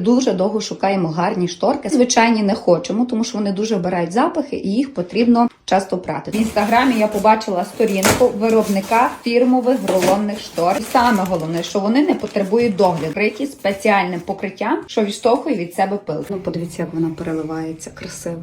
Дуже довго шукаємо гарні шторки. Звичайні не хочемо, тому що вони дуже вбирають запахи і їх потрібно часто прати. В інстаграмі я побачила сторінку виробника фірмових рулонних штор. І саме головне, що вони не потребують догляду, вкриті спеціальним покриттям, що відштовхує від себе пил. Ну подивіться, як вона переливається красиво.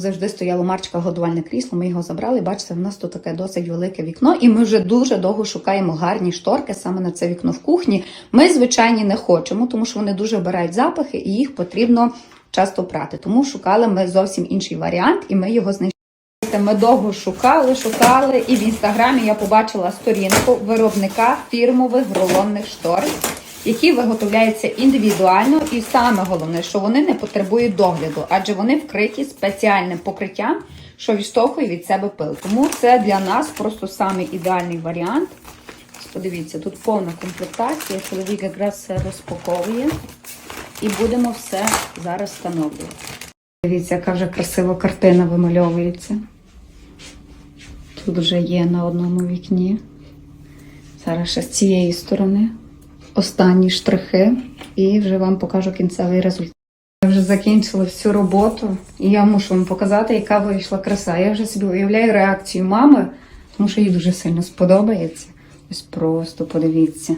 Завжди стояло Марчика годувальне крісло. Ми його забрали. Бачите, в нас тут таке досить велике вікно, і ми вже дуже довго шукаємо гарні шторки саме на це вікно в кухні. Ми звичайні не хочемо, тому що вони дуже вбирають запахи, і їх потрібно часто прати. Тому шукали ми зовсім інший варіант, і ми його знайшли. Ми довго шукали, шукали, і в інстаграмі я побачила сторінку виробника фірмових рулонних штор, які виготовляються індивідуально, і саме головне, що вони не потребують догляду, адже вони вкриті спеціальним покриттям, що відштовхує від себе пил. Тому це для нас просто самий ідеальний варіант. Подивіться, тут повна комплектація. Чоловік якраз все розпаковує, і будемо все зараз встановлювати. Дивіться, яка вже красива картина вимальовується. Тут вже є на одному вікні. Зараз ще з цієї сторони. Останні штрихи, і вже вам покажу кінцевий результат. Я вже закінчила всю роботу, і я мушу вам показати, яка вийшла краса. Я вже собі уявляю реакцію мами, тому що їй дуже сильно сподобається. Ось просто подивіться.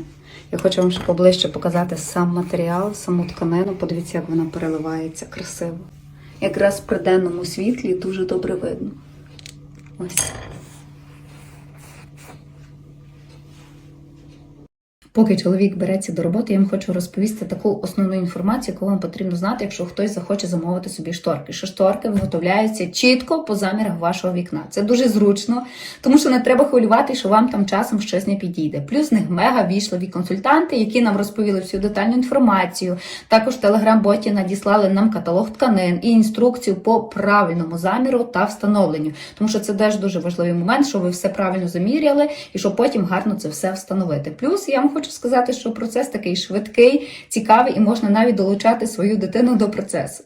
Я хочу вам ще поближче показати сам матеріал, саму тканину. Подивіться, як вона переливається красиво. Якраз при денному світлі дуже добре видно. Ось. Поки чоловік береться до роботи, я вам хочу розповісти таку основну інформацію, яку вам потрібно знати, якщо хтось захоче замовити собі шторки. Що шторки виготовляються чітко по замірах вашого вікна. Це дуже зручно, тому що не треба хвилювати, що вам там часом щось не підійде. Плюс них мега війшлові консультанти, які нам розповіли всю детальну інформацію. Також телеграм-боті надіслали нам каталог тканин і інструкцію по правильному заміру та встановленню. Тому що це теж дуже важливий момент, що ви все правильно заміряли і щоб потім гарно це все встановити. Плюс я вам хочу сказати, що процес такий швидкий, цікавий і можна навіть долучати свою дитину до процесу.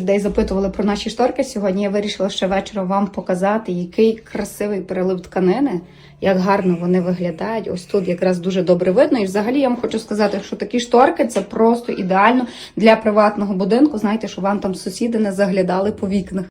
Людей запитували про наші шторки сьогодні. Я вирішила ще вечором вам показати, який красивий перелив тканини, як гарно вони виглядають. Ось тут якраз дуже добре видно. І взагалі я вам хочу сказати, що такі шторки це просто ідеально для приватного будинку. Знаєте, що вам там сусіди не заглядали по вікнах.